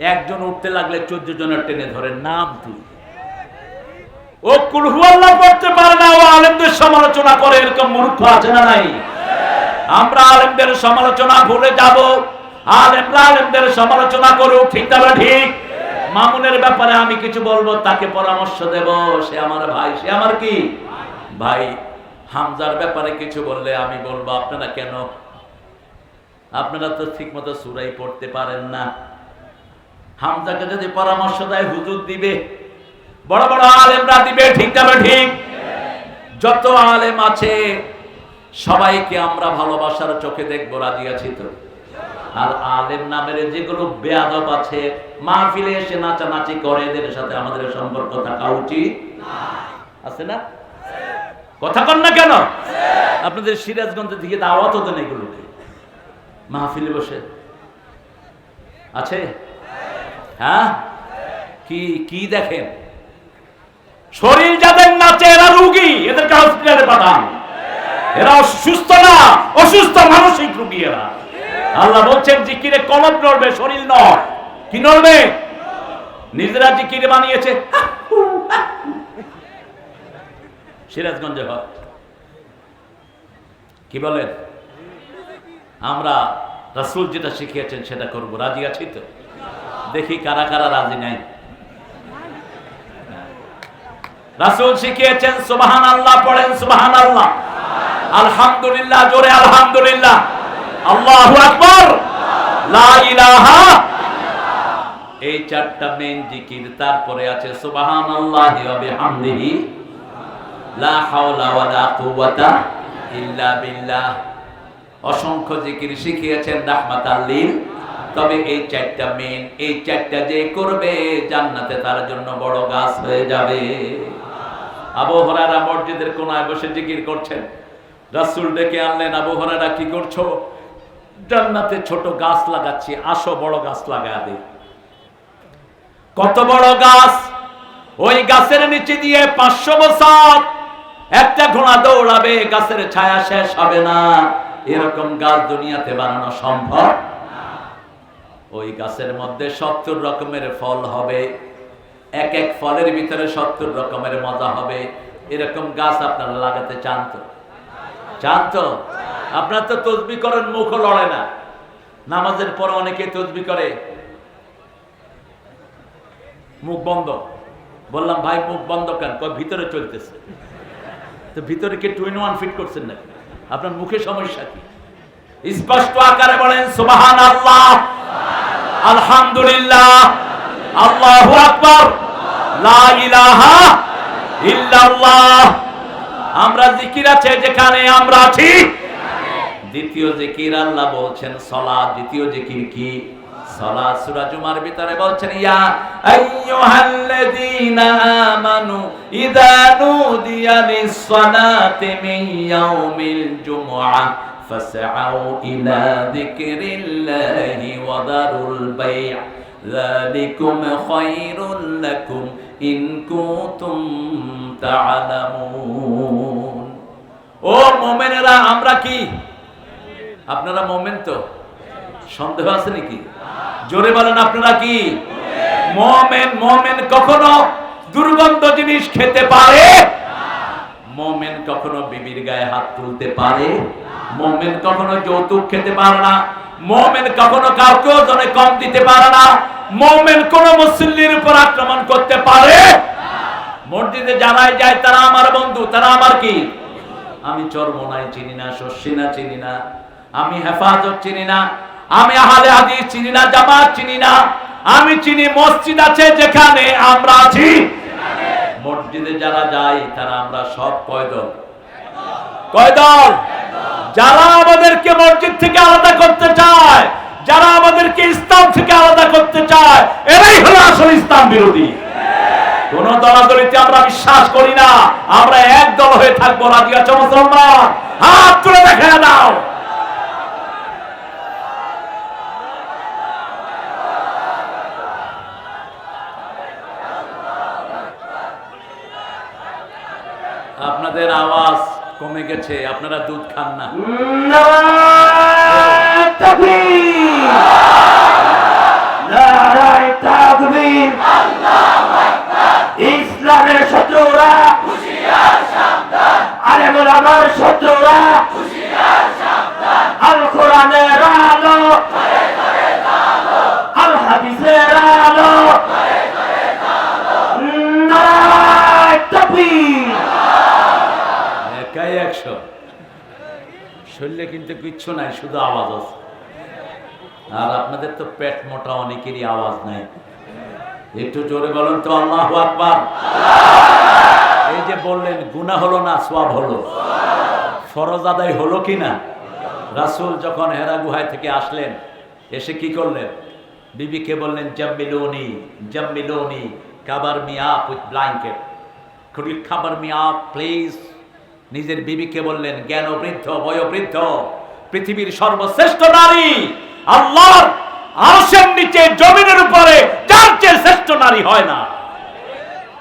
একজন উঠতে লাগলে চোদ্দ জনের টেনে ধরে, নাম তুই। ও কুলহু আল্লাহ পড়তে পারে না, ও আলেমদের সমালোচনা করে, এরকম মূর্খ আছে না নাই? আমরা আলেমদের সমালোচনা ভুলে যাব। আলেমরা আলেমদের সমালোচনা করুক, ঠিক তবে ঠিক? মামুনের ব্যাপারে আমি কিছু বলব, তাকে পরামর্শ দেব। সে আমার ভাই, সে আমার কি? ভাই, হামজার ব্যাপারে কিছু বললে আমি বলব, আপনারা কেন? আপনারা তো ঠিক মতো সুরাই পড়তে পারেন না। হামজাকে যদি পরামর্শ দেয়, হুজুর দিবে। বড় বড় আলেমরা দিবে, ঠিক তবে ঠিক? যত আলেম আছে, সবাইকে আমরা ভালোবাসার চোখে দেখব, রাজি আছি তো? আর আলেম নামের যেগুলো বেয়াদব আছে, মাহফিলে এসে নাচানাচি করে, এদের সাথে আমাদের সম্পর্ক থাকা উচিত? আছে না? কথা কন না কেন? আপনাদের সিরাজগঞ্জের দিকে দাওয়াতও দেন এগুলোকে? মাহফিলে বসে? আছে? হ্যাঁ? কি কি দেখেন? শরীর যাদের নাচে, এরা রুগী, এদেরকে হসপিটালে পাঠান। এরা সুস্থ না, অসুস্থ মানসিক রুগী এরা। আল্লাহ বলছেন জিকিরে কলব নড়বে, শরীর নয় কি নড়বে? নিজেরা জিকিরে বানিয়েছে সিরাজগঞ্জে হয়। কি বলেন? আমরা রাসূল যেটা শিখিয়েছেন, সেটা করব। রাজি আছি তো? দেখি কারা কারা রাজি নাই। রাসূল শিখিয়েছেন সুবহান আল্লাহ পড়েন সুবহান আল্লাহ আলহামদুলিল্লাহ, জোরে আলহামদুলিল্লাহ। আল্লাহু এই চারটা মেন জিকির তারপরে আছে, সুবহানাল্লাহি ওয়া বিহামদিহি। লা হাওলা কুওয়াতা ইল্লা বিল্লাহ। অসংখ্য জিকির শিখিয়েছেন তবে এই চারটা মেন এই চারটা যে করবে জান্নাতে তার জন্য বড় গাছ হয়ে যাবে। আবু হরারা মসজিদের কোনায় বসে জিকির করছেন। রাসূল ডেকে আনলেন, আবু হরারা কি করছ? জান্নাতে ছোট গাছ লাগাচ্ছি, আসো বড় গাছ লাগা দে। কত বড় গাছ? ওই গাছের নিচে দিয়ে পাঁচশো বছর। একটা ঘোড়া দৌড়াবে, গাছের ছায়া শেষ হবে না। এরকম গাছ দুনিয়াতে বানানো সম্ভব ওই গাছের মধ্যে সত্তর রকমের ফল হবে। এক এক ফলের ভিতরে সত্তর রকমের মজা হবে। এরকম গাছ আপনারা লাগাতে চান তো? চান তো? আপনার তো তসবি করেন মুখও লড়ে না। নামাজের পর অনেকে তসবি করে। মুখ বন্ধ। বললাম, ভাই, মুখ বন্ধ কেন? কয়, ভিতরে চলতেছে। তো ভিতরে কে টুইন ওয়ান ফিট করছেন নাকি? আপনার মুখে সমস্যা কি? স্পষ্ট আকারে বলেন সুবাহান আল্লাহ আলহামদুলিল্লাহ। আল্লাহু আকবার। লা ইলাহা ইল্লাল্লাহ। আমরা জিকির আছে যেখানে আমরা আছি। দ্বিতীয় জিকির আল্লাহ বলছেন, সলা। দ্বিতীয় জিকির কি? সলাত সূরা জুমার ভিতরে বলছেন, ইয়া আইয়ুহাল্লাযীনা আমানু ইযা নুদিয়া লিস-সালাতি মিন ইয়াউমিল জুমআহ ফাসআউ ইলা যিকরিল্লাহি ওয়া দারুল বাই' যালিকুম খায়রুল লাকুম ইন কুনতুম তা'লামুন ও মুমিনেরা, আমরা কি? আপনারা মোমেন তো? সন্দেহ আছে নাকি? জোরে বলেন, আপনারা কি? মোমেন মোমেন কখনো দুর্গন্ধ জিনিস খেতে পারে? মোমেন কখনো বিবির গায়ে হাত তুলতে পারে? মোমেন কখনো যৌতুক খেতে পারে না। মোমেন কখনো কাউকে ওজনে কম দিতে পারে না। মোমেন কোন মুসল্লির উপর আক্রমণ করতে পারে? মসজিদে জানাই যায়, তারা আমার বন্ধু, তারা আমার কি? আমি চরমনাই চিনি না শস্যিনা চিনি না। আমি হেফাজত চিনি না। আমি আহলে হাদিস চিনি না, জামাত চিনি না। আমি চিনি মসজিদ আছে যেখানে আমরা আছি। মসজিদে যারা যাই তারা আমরা সব কয় দল? কয় দল? যারা আমাদেরকে মসজিদ থেকে আলাদা করতে চায়, যারা আমাদেরকে ইসলাম থেকে আলাদা করতে চায়, এরাই হলো আসল ইসলাম বিরোধী। কোন দলাদলিতে আমরা বিশ্বাস করি না, আমরা এক দল হয়ে থাকব, রাজি আছো মুসলমান? হাত তুলে দেখা দাও তাদের আওয়াজ কমে গেছে আপনারা দুধ খান না। আল্লাহ কিন্তু কিচ্ছু নাই, শুধু আওয়াজ আছে। আর আপনাদের তো পেট মোটা, অনেকেরই আওয়াজ নাই। একটু জোরে বলেন তো, আল্লাহ আকবার। এই যে বললেন, গুনাহ হলো না সোয়াব হলো। ফরজ আদায় হলো কি না? রাসূল যখন হেরা গুহায় থেকে আসলেন, এসে কি করলেন? বিবিকে বললেন, জাম্মিলোনি জাম্মিলোনি cover me up with blanket. Cover me up please নিজের বিবিকে বললেন জ্ঞান বৃদ্ধ বয়োবৃদ্ধ পৃথিবীর সর্বশ্রেষ্ঠ নারী, আল্লাহর আরশের নিচে, জমিনের উপরে, যার চেয়ে শ্রেষ্ঠ নারী হয় না।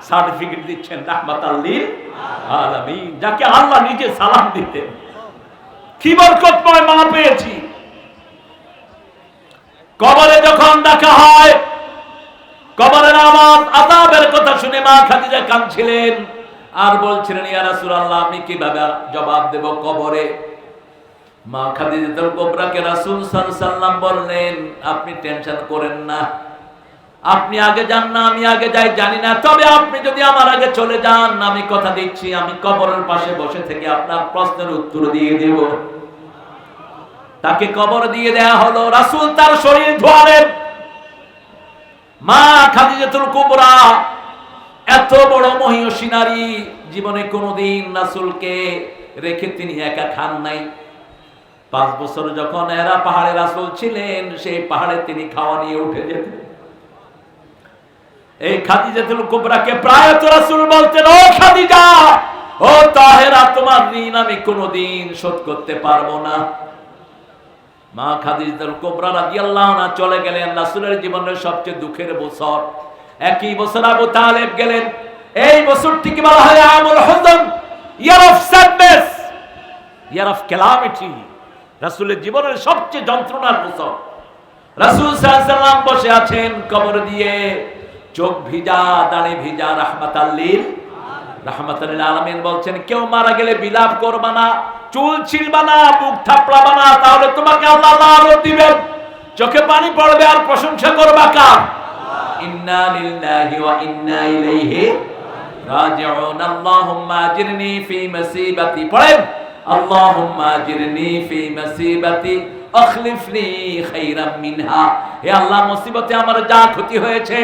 সার্টিফিকেট দিচ্ছেন রাহমাত আল্লিল আলামিন, যাকে আল্লাহ নিজে সালাম দিতেন। কি বরকতময় মা পেয়েছি। কবরে যখন দেখা হয় কবরের আওয়াজ আযাবের কথা শুনে মা খাদিজা কাঁদছিলেন। আর বলছিলেন, ইয়া রাসূলুল্লাহ, আমি কীভাবে জবাব দেব কবরে? মা খাদিজাতুল কুবরাকে রাসূল সাল্লাল্লাহু বললেন, আপনি টেনশন করেন না। আপনি আগে যান না, আমি আগে যাই, জানি না। তবে আপনি যদি আমার আগে চলে যান, আমি কথা দিচ্ছি, আমি কবরের পাশে বসে থেকে আপনার প্রশ্নের উত্তর দিয়ে দেব। তাকে কবর দিয়ে দেয়া হলো, রাসূল তার শরীর ধোয়ালেন। মা খাদিজাতুল কুবরা, এত বড় মহিষী নারী, জীবনে কোনোদিন রাসূলকে রেখে তিনি একা খান নাই। পাঁচ বছর যখন এরা পাহাড়ে রাসূল ছিলেন, সেই পাহাড়ে তিনি খাওয়া নিয়ে উঠে যেতেন। এই খাদিজাতুল কুবরাকে প্রায় তো রাসূল বলতেন, ও খাদিজা, ও তাহেরা, তোমার ঋণ আমি কোনোদিন শোধ করতে পারব না। মা খাদিজাতুল কুবরা রাদিয়াল্লাহু আনহা চলে গেলেন রাসূলের জীবনের সবচেয়ে দুঃখের বছর। একই বছর আবু তালেব গেলেন। এই বছরটিকে বলা হয় আমুল হুজন year of sadness, year of calamity. রাসূলের জীবনের সবচেয়ে যন্ত্রণার বছর রাসূল সাল্লাম বসে আছেন কবর দিয়ে। চোখ ভিজা, দাড়ি ভিজা রাহমাতাল্লিল রাহমাতাল্লিল আলামিন। বলছেন, কেউ মারা গেলে বিলাপ করবা না, চুল ছিলবা না, বুক থাপড়াবা না, তাহলে তোমাকে আল্লাহ লানত দিবেন। চোখে পানি পড়বে আর প্রশংসা করবা কার? ইন্না লিল্লাহি ওয়া ইন্না ইলাইহি রাজিউন। আল্লাহুম্মা আজিরনি ফি মুসিবাতি। পড়েন। মুসিবাতি আখলিফনি খাইরাম মিনহা। হে আল্লাহ, মুসিবতে আমার যা ক্ষতি হয়েছে,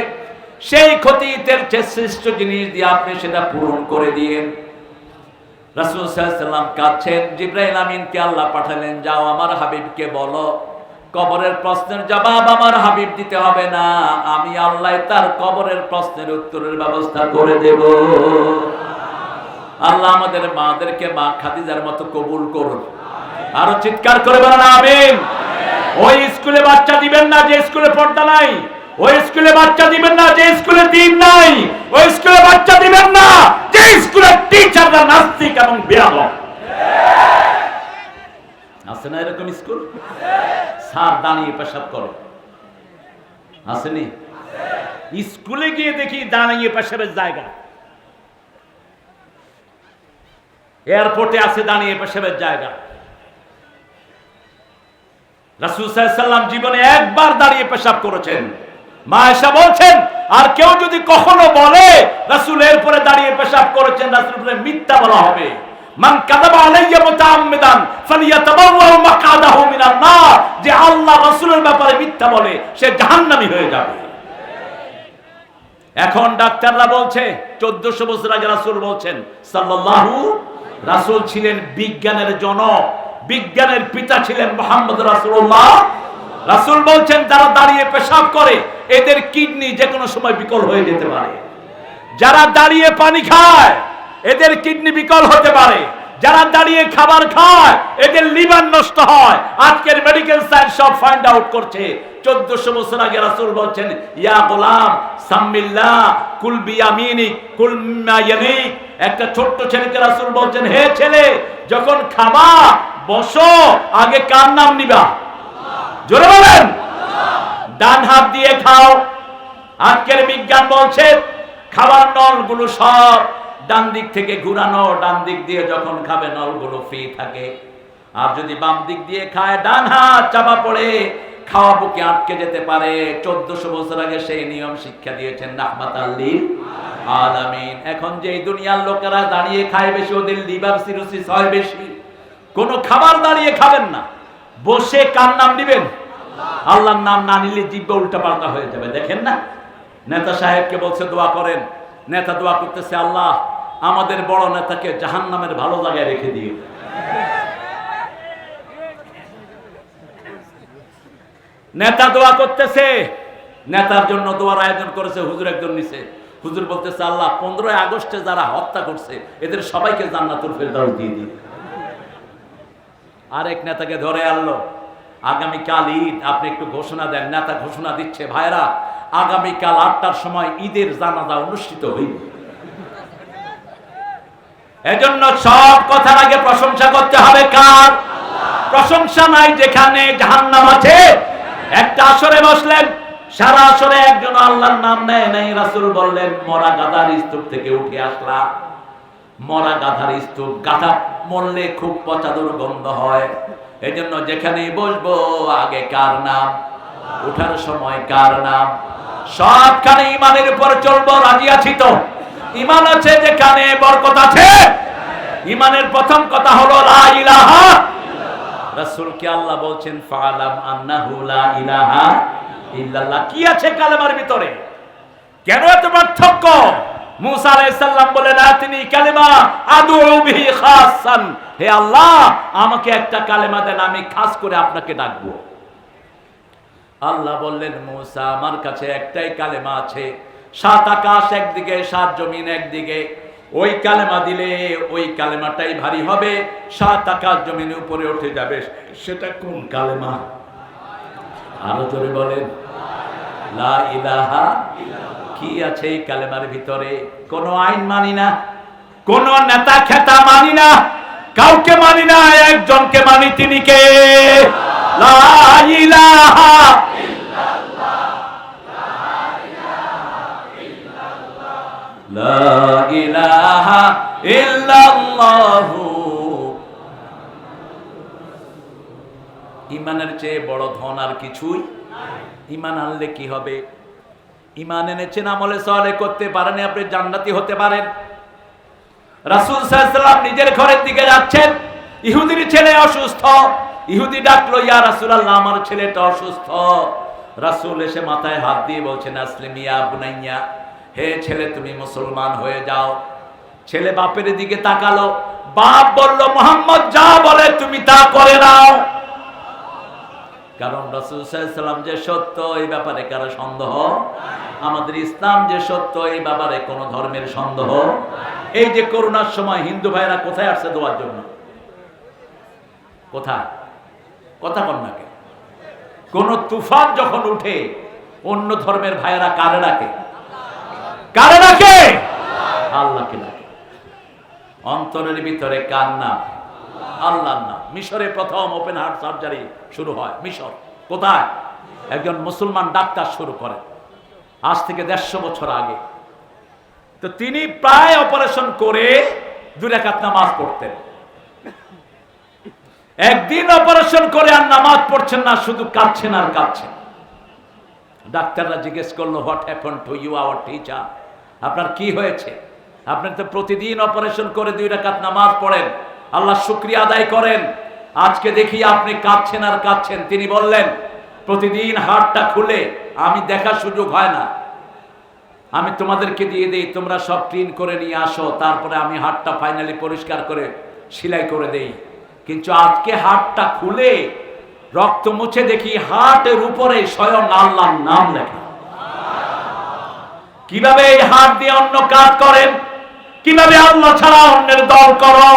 সেই ক্ষতির চেয়ে শ্রেষ্ঠ জিনিস দিয়ে আপনি সেটা পূরণ করে দিয়েন। কাঁদছেন, জিব্রাইল আমিনকে আল্লাহ পাঠালেন, যাও আমার হাবিবকে বলো, কবরের প্রশ্নের জবাব আমার হাবিব দিতে হবে না, আমি আল্লাহ তার কবরের প্রশ্নের উত্তরের ব্যবস্থা করে দেব। আল্লাহ আমাদের মাদেরকে মা খাদিজার মতো কবুল করুন। আরও চিৎকার করে বলেন, আমিন। ওই স্কুলে বাচ্চা দিবেন না যে স্কুলে পর্দা নাই। ওই স্কুলে বাচ্চা দিবেন না যে স্কুলে দিন নাই। ওই স্কুলে বাচ্চা দিবেন না যে স্কুলের টিচাররা নাস্তিক এবং বেয়াদব। আছে না এরকম স্কুল? স্যার দাঁড়িয়ে পেশাব করে। আসেনি স্কুলে গিয়ে দেখি দাঁড়িয়ে পেশাবের জায়গা। এয়ারপোর্টে আছে দাঁড়িয়ে পেশাবের জায়গা। রাসূল সাল্লাম জীবনে একবার দাঁড়িয়ে পেশাব করেছেন। মা এসা বলছেন, আর কেউ যদি কখনো বলে, রাসূল এরপরে দাঁড়িয়ে পেশাব করেছেন রাসূল মিথ্যা বলা হবে। মান কাযাবা আলাইয়া মুতাআম্মিদান মাকাদাহু মিনান নার। যে আল্লাহ রাসূলের ব্যাপারে মিথ্যা বলে, সে জাহান্নামী হয়ে যাবে। এখন ডাক্তাররা বলছে, চোদ্দশো বছর আগে রাসূল বলছেন, সাল্লাল্লাহু রাসূল ছিলেন বিজ্ঞানের জনক, বিজ্ঞানের পিতা ছিলেন মোহাম্মদ রাসুল্লাহ রাসুল বলছেন, যারা দাঁড়িয়ে পেশাব করে, এদের কিডনি যে কোনো সময় বিকল হয়ে যেতে পারে। যারা দাঁড়িয়ে পানি খায়, এদের কিডনি বিকল হতে পারে। যারা দাঁড়িয়ে খাবার খায়, এদের লিভার নষ্ট হয়। আজকের মেডিকেল সায়েন্স সব ফাইন্ড আউট করছে। চোদ্দশো বছর আগে রাসূল বলছেন, ইয়া গোলাম সাম্মিল্লাহ কুল বিয়ামিনিক কুলমায়ানি একটা ছোট্ট ছেলেকে রাসূল বলছেন, হে ছেলে, যখন খাবা, বসো, আগে কার নাম নিবা? জোরে বলেন। ডান হাত দিয়ে খাও। আজকের বিজ্ঞান বলছে, খাবার নলগুলো সব ডান দিক থেকে ঘুরানো, ডান দিক দিয়ে যখন খাবে, নলগুলো ফ্রি থাকে। আর যদি বাম দিক দিয়ে খায়, ডান হাত চাপা পড়ে, খাওয়া বুকে আটকে যেতে পারে। চোদ্দশো বছর আগে সেই নিয়ম শিক্ষা দিয়েছেন রাহমাত আল্লিল আলামিন। এখন যে দুনিয়ার লোকেরা দাঁড়িয়ে খায় বেশি, ওদের লিভার সিরোসিস হয় বেশি। কোনো খাবার দাঁড়িয়ে খাবেন না। বসে কার নাম দিবেন? আল্লাহর নাম না নিলে জিব্বা উল্টা পাল্টা হয়ে যাবে। দেখেন না? নেতা সাহেবকে বলছে, দোয়া করেন। নেতা দোয়া করতেছে, আল্লাহ আমাদের বড় নেতাকে জাহান্নামের ভালো জায়গায় রেখে দিয়ে নেতা দোয়া করতেছে, নেতার জন্য দোয়ার আয়োজন করেছে, হুজুর একজন নিছে। হুজুর বলতেছে, আল্লাহ, পনেরোই আগস্টে যারা হত্যা করছে, এদের সবাইকে জান্নাতুল ফেরদাউস দিয়ে দিন আরেক নেতাকে ধরে আনলো, আগামীকাল ঈদ, আপনি একটু ঘোষণা দেন। নেতা ঘোষণা দিচ্ছে, ভাইরা, আগামীকাল আটটার সময় ঈদের জানাজা অনুষ্ঠিত হইবে। এজন্য সব কথার আগে প্রশংসা করতে হবে কার? প্রশংসা নাই যেখানে জাহান্নাম আছে। একটা আসরে বসলেন, সারা আসরে একজন আল্লাহর নাম নেয় নাই, রাসূল বললেন, মরা গাদার স্তূপ থেকে উঠে আসলা মরা গাধার স্তূপ, গাধা মরলে খুব পচা দুর্গন্ধ হয়। এজন্য যেখানেই বসবো, আগে কার নাম? উঠার সময় কার নাম? সবখানে ইমানের উপর চলবো, রাজি আছি তো? ইমান আছে যেখানে বরকত আছে। ইমানের প্রথম কথা হলো, লা ইলাহা আল্লাহ বলছেন, ফালাম আন্নাহু লা ইলাহা ইল্লাল্লাহ। কি আছে কালেমার ভিতরে? কেন এত পার্থক্য? মুসা আলাইহিস বলেন আতিনি কালেমা আদউ বিহি খাসান। হে আল্লাহ, আমাকে একটা কালেমা দেন, আমি খাস করে আপনাকে ডাকবো। আল্লাহ বললেন, মুসা, আমার কাছে একটাই কালেমা আছে সাত আকাশ একদিকে, সাত জমিন একদিকে। ওই কালেমা দিলে ওই কালেমাটাই ভারী হবে। সাত আকাশ জমিনে উপরে উঠে যাবে। সেটা কোন কালেমা? আরও জোরে বলেন। কি আছে এই কালেমার ভিতরে? কোনো আইন মানি না, কোন নেতা খেতা মানি না, কাউকে মানি না, একজনকে মানি তিনি কে? লা ইমানের চেয়ে বড় ধন আর কিছুই ইমান আনলে কি হবে? ইমান এনেছেন আমলে সলে করতে পারেন, আপনি জান্নাতি হতে পারেন। রাসূল সাল্লাল্লাহু নিজের ঘরের দিকে যাচ্ছেন। ইহুদির ছেলে অসুস্থ। ইহুদি ডাকলো, ইয়া রাসূলুল্লাহ, আমার ছেলেটা অসুস্থ। রাসূল এসে মাথায় হাত দিয়ে বলছেন আসলিমিয়া বুনাইয়া। হে ছেলে, তুমি মুসলমান হয়ে যাও। ছেলে বাপের দিকে তাকালো। বাপ বলল, মোহাম্মদ, যা বলে তুমি তা করে নাও। কারণ রসুল সাল্লাম যে সত্য, এই ব্যাপারে কারও সন্দেহ? আমাদের ইসলাম যে সত্য, এই ব্যাপারে কোন ধর্মের সন্দেহ? এই যে করোনার সময় হিন্দু ভাইরা কোথায় আসছে দোয়ার জন্য? কোথায়? কথা কন্যাকে কোন তুফান যখন উঠে, অন্য ধর্মের ভাইয়েরা কারে ডাকে? কারে ডাকে? আল্লাহকে ডাকে। অন্তরের ভিতরে কার নাম? আল্লাহর নাম। মিশরে প্রথম ওপেন হার্ট সার্জারি শুরু হয়। মিশর। কোথায়? একজন মুসলমান ডাক্তার শুরু করেন। আজ থেকে দেড়শো বছর আগে। তো তিনি প্রায় অপারেশন করে দুই রেখাত নামাজ পড়তেন। একদিন অপারেশন করে আর নামাজ পড়ছেন না, শুধু কাঁদছেন আর কাঁদছেন। ডাক্তাররা জিজ্ঞেস করল what happen to you our teacher আপনার কি হয়েছে? আপনি তো প্রতিদিন অপারেশন করে দুই রাকাত নামাজ পড়েন। আল্লাহ শুক্রিয়া আদায় করেন। আজকে দেখি আপনি কাঁদছেন আর কাঁদছেন। তিনি বললেন, প্রতিদিন হাড়টা খুলে, আমি দেখার সুযোগ হয় না। আমি তোমাদেরকে দিয়ে দিই, তোমরা সব ক্লিন করে নিয়ে আসো। তারপরে আমি হাড়টা ফাইনালি পরিষ্কার করে সেলাই করে দেই। কিন্তু আজকে হাড়টা খুলে, রক্ত মুছে দেখি হাটের উপরে স্বয়ং আল্লাহর নাম লেখা। কীভাবে এই হাত দিয়ে অন্য কাজ করেন? কীভাবে আল্লাহ ছাড়া অন্যের দল করো?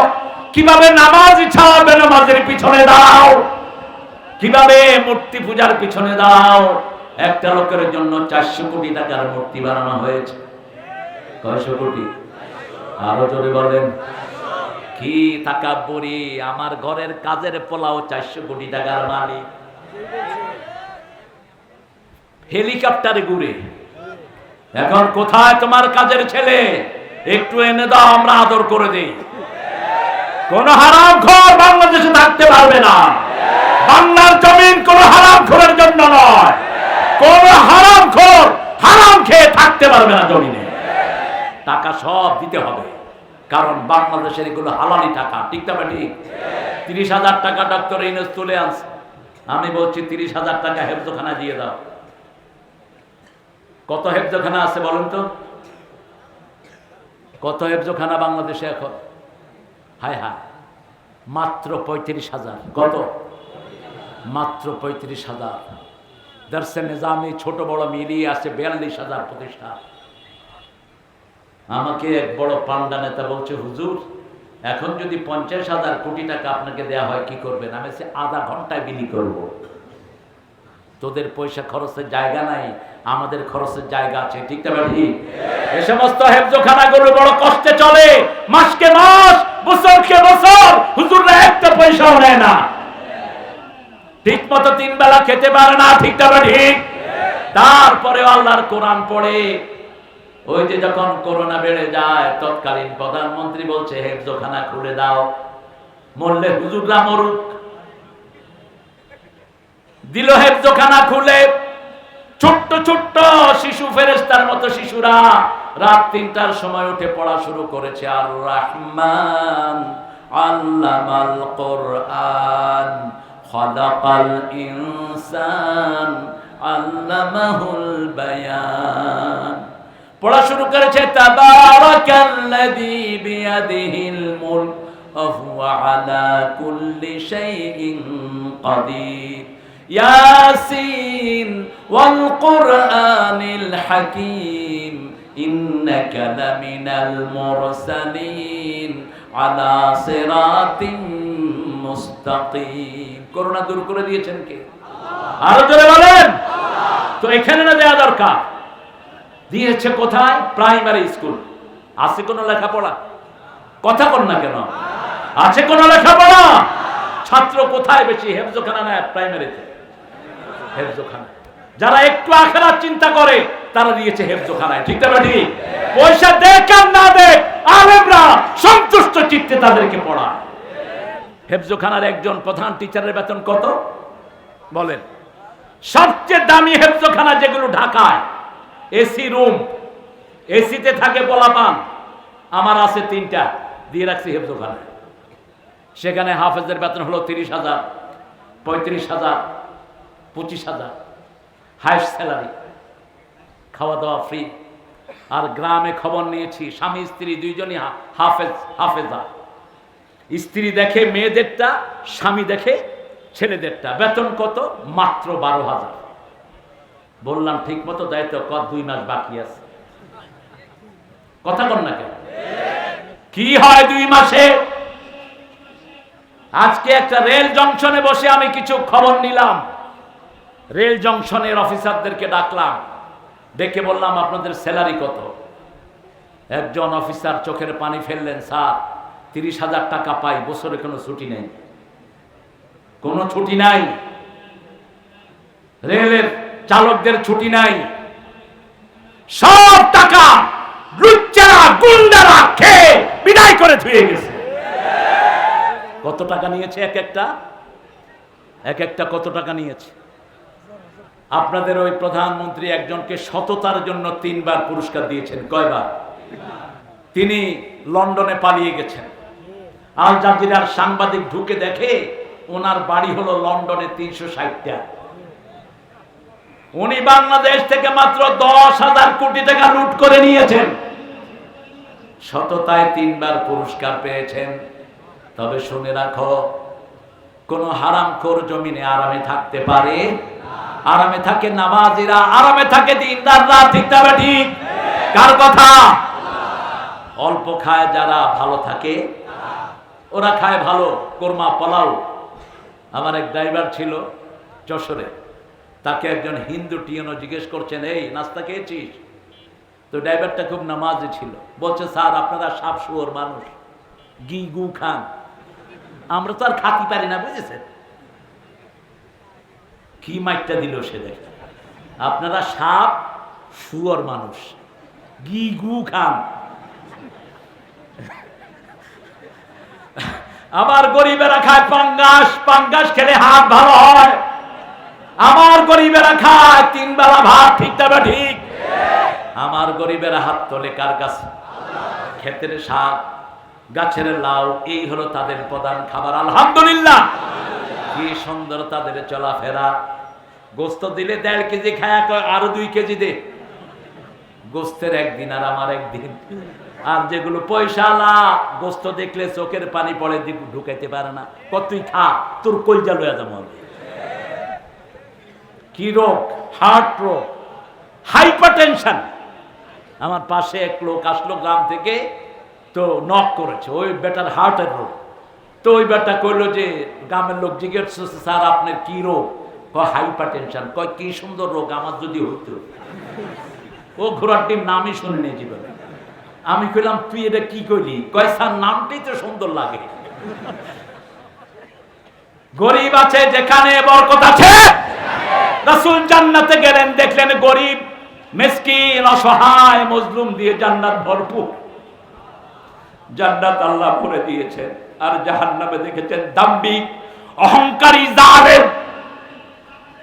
কীভাবে নামাজ ছাড়া বেনামাজের পিছনে দাও কীভাবে মূর্তি পূজার পিছনে দাও একটা লোকের জন্য চারশো কোটি টাকার মূর্তি বানানো হয়েছে। কয়শো কোটি? আরও জোরে বলেন। কি টাকা বড়ি আমার ঘরের কাজের পোলাও চারশো কোটি টাকার মালিক। হেলিকপ্টারে ঘুরে এখন কোথায় তোমার কাজের ছেলে? একটু এনে দাও, আমরা আদর করে দিই। কোন হারাম ঘর বাংলাদেশে থাকতে পারবে না। বাংলার জমিন কোন হারাম ঘরের জন্য নয়। কোন হারাম ঘর হারাম খেয়ে থাকতে পারবে না জমিনে। টাকা সব দিতে হবে। কারণ বাংলাদেশের এগুলো হালালি টাকা, ঠিক না ঠিক তিরিশ হাজার টাকা ডক্টর ইনেস তুলে আনছে। আমি বলছি তিরিশ হাজার টাকা হেফজখানা দিয়ে দাও। কত হেফজখানা আছে বলেন তো? কত হেফজখানা বাংলাদেশে এখন? হায় হায়। মাত্র পঁয়ত্রিশ হাজার। কত? মাত্র পঁয়ত্রিশ হাজার। দর্শন নিজামী ছোট বড় মিলিয়ে আছে বিয়াল্লিশ হাজার প্রতিষ্ঠান আমাকে এক বড় পান্ডা নেতা বলছে, হুজুর, এখন যদি পঞ্চাশ হাজার কোটি টাকা আপনাকে দেয়া হয়, কি করবেন? আমি আধা ঘন্টায় বিলি করব। তোদের পয়সা খরচের জায়গা নাই, আমাদের খরচের জায়গা আছে, ঠিক না ঠিক এই সমস্ত হেফজোখানাগুলো বড় কষ্টে চলে, মাসকে মাস, বছরকে বছর, হুজুররা একটা পয়সাও নেয় না। ঠিক মতো তিন বেলা খেতে পারে না, ঠিক না ঠিক তারপরে আল্লাহর কোরআন পড়ে। ওই যে যখন করোনা বেড়ে যায়, তৎকালীন প্রধানমন্ত্রী বলছে, হেফজোখানা খুলে দাও। মরলে হুজুররা মরুক। দিল হেফজোখানা খুলে, ছোট্ট ছোট্ট শিশু ফেরেস্তার মতো শিশুরা রাত তিনটার সময় উঠে পড়া শুরু করেছে আর রহমান আল্লামাল কোরআন, খলাকাল ইনসান, আল্লামাহুল বায়ান। পড়া শুরু করেছে, তাবারাকাল্লাযী বিয়াদিহিল মুলক ওয়া হুয়া আলা কুল্লি শাইইন কাদির। ইয়াসিন ওয়াল কুরআনিল হাকীম, ইন্নাকা লামিনাল মুরসালিন আলা সিরাতিন মুস্তাকিম। করোনা দূর করে দিয়েছেন কে? আরও জোরে বলেন। তো এখানে না দেয়া দরকার। দিয়েছে কোথায়? Primary school. আছে কোনো লেখাপড়া? কথা বল না কেন? আছে কোনো লেখাপড়া? ছাত্র কোথায় বেশি? হেফজোখানা নেয় প্রাইমারিতে? হেফজোখানা যারা একটু আখেরাত চিন্তা করে, তারা দিয়েছে হেফজোখানায়। ঠিক না ঠিক? পয়সা দেখ আর না দেখ, আলেমরা সন্তুষ্ট চিত্তে তাদেরকে পড়ায়। হেফজোখানার একজন প্রধান টিচারের বেতন কত? বলেন। সবচেয়ে দামি হেফজোখানা যেগুলো ঢাকায় এসি রুম এসিতে থাকে পোলাপান, আমার আছে তিনটা, দিয়ে রাখছি হেফজোখানায়। সেখানে হাফেজের বেতন হলো তিরিশ হাজার, পঁয়ত্রিশ হাজার পঁচিশ হাজার। হায়েস্ট স্যালারি খাওয়া দাওয়া ফ্রি আর গ্রামে খবর নিয়েছি, স্বামী, স্ত্রী দুইজনই হাফেজ, হাফেজা। স্ত্রী দেখে, মেয়েদেরটা, স্বামী দেখে, ছেলেদেরটা। বেতন কত? মাত্র বারো হাজার। বললাম, ঠিক মতো দায়িত্ব কত দুই মাস বাকি আছে। কথা বল না কেন? কি হয় দুই মাসে? আজকে একটা রেল জংশনে বসে আমি কিছু খবর নিলাম। রেল জংশনের অফিসারদেরকে ডাকলাম। ডেকে বললাম, আপনাদের স্যালারি কত? একজন অফিসার চোখের পানি ফেললেন, স্যার, তিরিশ হাজার টাকা পাই, বছরে কোনো ছুটি নেই। কোনো ছুটি নাই। রেলের চালকদের ছুটি নাই। সব টাকা লুচ্চারা, গুন্ডারা খেয়ে বিদায় করে ধুয়ে গেছে। কত টাকা নিয়েছে এক একটা? এক একটা কত টাকা নিয়েছে? আপনাদের ওই প্রধানমন্ত্রী একজনকে সততার জন্য তিনবার পুরস্কার দিয়েছেন। কয়বার? তিনি লন্ডনে পালিয়ে গেছেন। আল জাজিরার সাংবাদিক ঢুকে দেখে ওনার বাড়ি হলো লন্ডনে তিনশো ষাটটা। উনি বাংলাদেশ থেকে মাত্র দশ হাজার কোটি টাকা লুট করে নিয়েছেন। সততায় তিনবার পুরস্কার পেয়েছেন। তবে শুনে রাখো, কোন হারামখোর জমিনে আরামে থাকতে পারে আরামে থাকে নামাজিরা, আরামে থাকে দিনদাররা ঠিক তবে ঠিক? কার কথা? অল্প খায় যারা ভালো থাকে। ওরা খায় ভালো, কোরমা পোলাও। আমার এক ড্রাইভার ছিল যশোরে। তাকে একজন হিন্দু টিয়নো জিজ্ঞেস করছেন, এই, নাস্তা খেয়েছিস? তো ড্রাইভারটা খুব নামাজি ছিল। বলছে, স্যার, আপনারা সাপ, শুয়োর মানুষ। গি গু খান। আমরা তো আর খাতি পারি না, বুঝেছেন? কি মাইটা দিল সে দেখ। আপনারা সাপ, শুয়র মানুষ। গি গু খান। আমার গরিবেরা খায় পাঙ্গাস পাঙ্গাস খেলে হাত ভালো হয়। আমার গরিবেরা খায় তিন বেলা ভাত, ঠিক তবে ঠিক? আমার গরিবেরা হাত তোলে কার কাছে? ক্ষেতের শাক গাছের লাউ, এই হলো তাদের প্রধান খাবার। আলহামদুলিল্লাহ। কি সুন্দর তাদের চলাফেরা। গোস্ত দিলে দেড় কেজি খায়া কয়, আরও দুই কেজি দে। গোস্তের একদিন আর আমার একদিন। আর যেগুলো পয়সা আলা, গোস্ত দেখলে চোখের পানি পড়ে ঢুকাইতে পারে না। কত তুই খা, তোর কলজা লয়া যাব আমি। কি রোগ? হার্ট রোগ? হাইপার টেনশন আমার পাশে এক লোক আসলো গ্রাম থেকে, তো নক করেছে। ওই বেটার হার্টের রোগ। তো ওই বেটা কইলো যে গ্রামের লোক জিজ্ঞেস করছে, স্যার আপনার কি রোগ? কয় হাইপার টেনশন কয় কি সুন্দর রোগ আমার যদি হইতো। ও ঘোড়ার ডিম নামই শুনিনি জীবনে। আমি কইলাম তুই এটা কি কইলি? কয় স্যার নামটাই তো সুন্দর লাগে। গরিব আছে যেখানে বরকত আছে। রাসূল জান্নাতে গেলেন দেখলেন গরিব মিসকিন অসহায় মজলুম দিয়ে জান্নাত ভরপুর। জান্নাত আল্লাহ ভরে দিয়েছেন। আর জাহান্নামে দেখেছেন দাম্বিক অহংকারী, জালেম।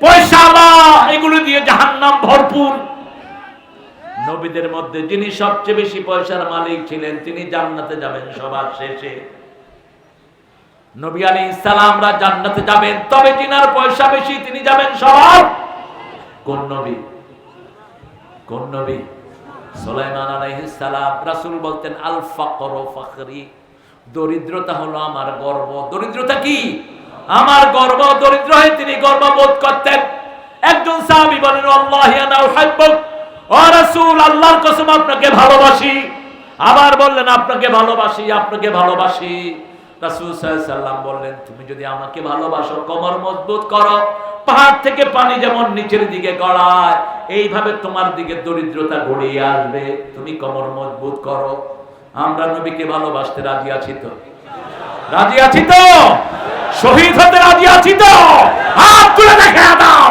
পয়সাওয়ালা এগুলো দিয়ে জাহান্নাম ভরপুর। নবীদের মধ্যে যিনি সবচেয়ে বেশি পয়সার মালিক ছিলেন, তিনি জান্নাতে যাবেন সবার শেষে। নবী আলী ইসলামরা জান্নাতে যাবেন, তবে পয়সা বেশি, তিনি যাবেন সবার। কোন নবী? কোন নবী? সুলাইমান আলাইহিস সালাম, রাসূল বলতেন আল ফাকর ফাকরি দরিদ্রতা হলো আমার গর্ব। দরিদ্রতা কি? আমার গর্ব। দরিদ্র হয়ে তিনি গর্ববোধ করতেন। একজন সাহাবী বলেন আল্লাহর কসম, আপনাকে ভালোবাসি। আবার বললেন, আপনাকে ভালোবাসি আপনাকে ভালোবাসি। রাসূল সাল্লাম বললেন, তুমি যদি আমাকে ভালোবাসো, কমর মজবুত করো, পাহাড় থেকে পানি যেমন নিচের দিকে গড়ায়, এইভাবে তোমার দিকে দরিদ্রতা গড়িয়ে আসবে। তুমি কমর মজবুত করো। আমরা নবীকে ভালোবাসতে রাজি আছি তো? রাজি আছি তো? শহীদ হতে রাজি আছি তো? হাত তুলে দেখা দাও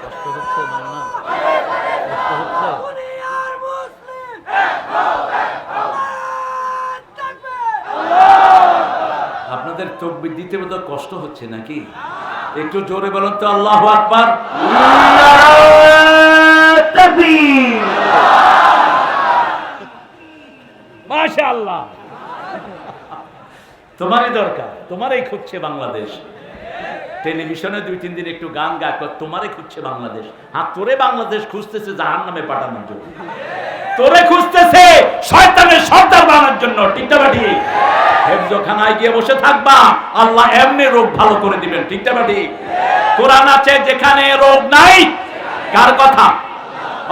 কষ্ট হচ্ছে মান্না কষ্ট হচ্ছে আপনাদের তকবির দিতে বোধ কষ্ট হচ্ছে নাকি? একটু জোরে বলুন তো আল্লাহ আকবার। তোমারই দরকার তোমারই খুঁজছে বাংলাদেশ। টেলিভিশনে দুই তিন দিন একটু গান গায় কয়, তোমারই খুঁজছে বাংলাদেশ। আর তোরে বাংলাদেশ খুঁজতেছে জাহান নামে পাঠানোর জন্য। তোরে খুঁজতেছে শয়তানের সর্দার বানানোর জন্য না বাটি হেফজখানায় গিয়ে বসে থাকবা আল্লাহ এমনি রোগ ভালো করে দিবেন ঠিক না বাটি কোরআন আছে যেখানে রোগ নাই কার কথা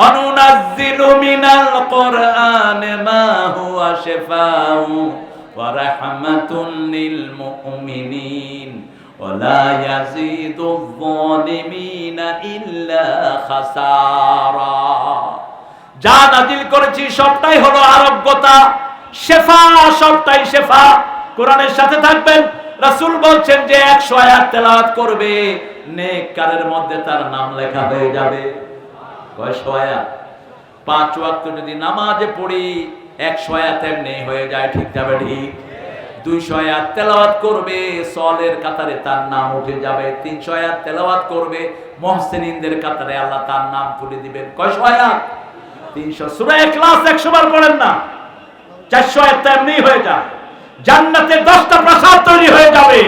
অনুনাজ্জিলু মিনাল কোরআন মা হুয়া শিফাউ ওয়া রাহমাতুন লিল মুমিনিন ولا يزيد الظالمين إلا خسارا যা নাজিল করেছি সবটাই হলো আরোগ্যতা শেফা, সবটাই শেফা। কোরআনের সাথে থাকবেন। রাসূল বলছেন যে 100 আয়াত তেলাওয়াত করবে নেককারের মধ্যে তার নাম লেখা হয়ে যাবে। কয়শো আয়াত? পাঁচ ওয়াক্ত যদি নামাজে পড়ি, একশো আয়াত এমনি হয়ে যায়, ঠিক যাবে ঠিক? দুইশো আয়াত তেলাওয়াত করবে সলের কাতারে তার নাম উঠে যাবে। তিনশো আয়াত তেলাওয়াত করবে মহসিনদের কাতারে আল্লাহ তার নাম তুলে দিবেন। কয়শো আয়াত? তিনশো। সুরা ক্লাস একশো বার পড়েন না। চারশো আয়াত তো এমনি হয়ে যায়। জান্নাতে দশটা প্রাসাদ তৈরি হয়ে যাবে।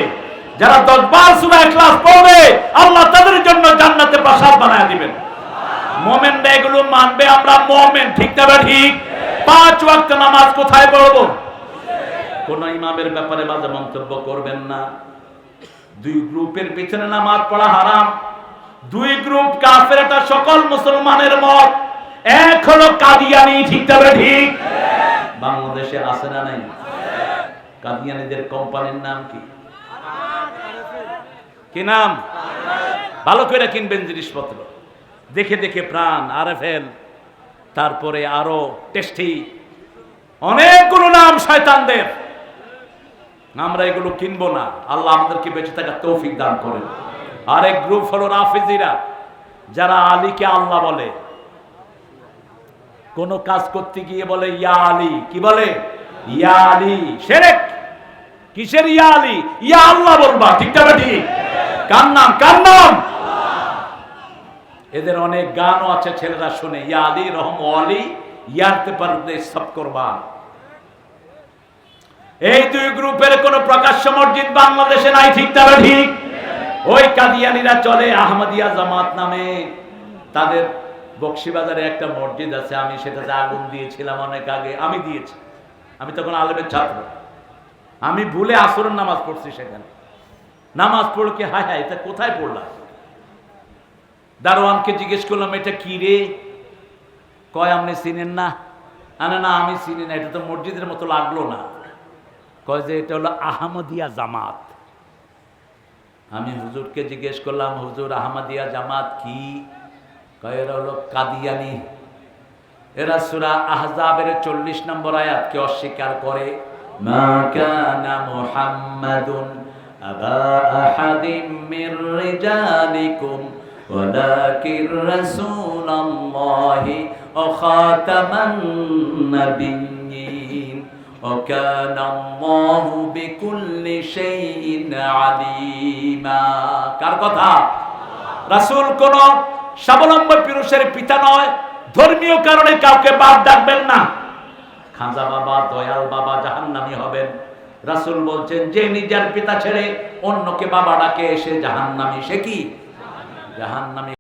যারা দশ বার সুরা ক্লাস পড়বে, আল্লাহ তাদের জন্য জান্নাতে প্রাসাদ বানায় দিবেন। এগুলো মানবে, আমরা মোমেন, ঠিক না ঠিক। পাঁচ ওয়াক্ত নামাজ কোথায় পড়ব? কোন ইমামের ব্যাপারে বাজে মন্তব্য করবেন না। দুই গ্রুপের পিছনে নামাজ পড়া হারাম। দুই গ্রুপ কাফের, এটা সকল মুসলমানের মত। এক হলো কাদিয়ানি, ঠিক না ঠিক। বাংলাদেশে আছে না নাই? কাদিয়ানিদের কোম্পানির নাম কি? কি নাম? ভালো করে কিনবেন জিনিসপত্র। দেখে দেখে প্রাণ আর ফেল তারপরে আরও টেস্টি। অনেকগুলো নাম শয়তানদের। আমরা এগুলো কিনবো না। আল্লাহ আমাদেরকে বেঁচে থাকার তৌফিক দান করেন। আরেক গ্রুপ হলো রাফিজিরা, যারা আলীকে আল্লাহ বলে। কোন কাজ করতে গিয়ে বলে, ইয়া আলী। কি বলে? ইয়া আলী। সেরেক। কিসের ইয়া আলী? ইয়া আল্লাহ বলবা ঠিক না ঠিক? কার নাম? কার নাম? এদের অনেক গানও আছে, ছেলেরা শুনে, ইয়া আলী রহম আলী ইয়ারতে পারবে সব করবান। এই দুই গ্রুপের কোন প্রকাশ্য মসজিদ বাংলাদেশে নাই, ঠিক তবে ঠিক? ওই কাদিয়ানিরা চলে, আহমদিয়া জামাত নামে। তাদের বক্সিবাজারে একটা মসজিদ আছে, আমি সেটাতে আগুন দিয়েছিলাম অনেক আগে, আমি দিয়েছি। আমি তখন আলেমের ছাত্র। আমি ভুলে আসরের নামাজ পড়ছি সেখানে। নামাজ পড়ে হায় হায়, এটা কোথায় পড়লাম? দারোয়ানকে জিজ্ঞেস করলাম, এটা কি রে? কয়, আপনি চিনেন না? আনে না, আমি চিনি না, এটা তো মসজিদের মতো লাগল না। কয় যে, এটা হলো আহমদিয়া জামাত। আমি হুজুরকে জিজ্ঞেস করলাম, হুজুর, আহমদিয়া জামাত কি? এরা হলো কাদিয়ানি এরা সুরা আহজাবের চল্লিশ নম্বর আয়াতকে অস্বীকার করে মা কানা মুহাম্মাদুন আবা আহাদিম মির রিজালিকুম ولكن رسول الله وخاتم النبيين وكان الله بكل شيء عليما কার কথা রাসূল কোন স্বাবলম্বী পুরুষের পিতা নয়, ধর্মীয় কারণে কাউকে বাদ ডাকবেন না। খাজা বাবা, দয়াল বাবা জাহান্নামী হবেন। রাসুল বলছেন, যে নিজের পিতা ছেড়ে অন্যকে বাবা ডাকে এসে জাহান্নামী। সে কি? জাহান্নামী।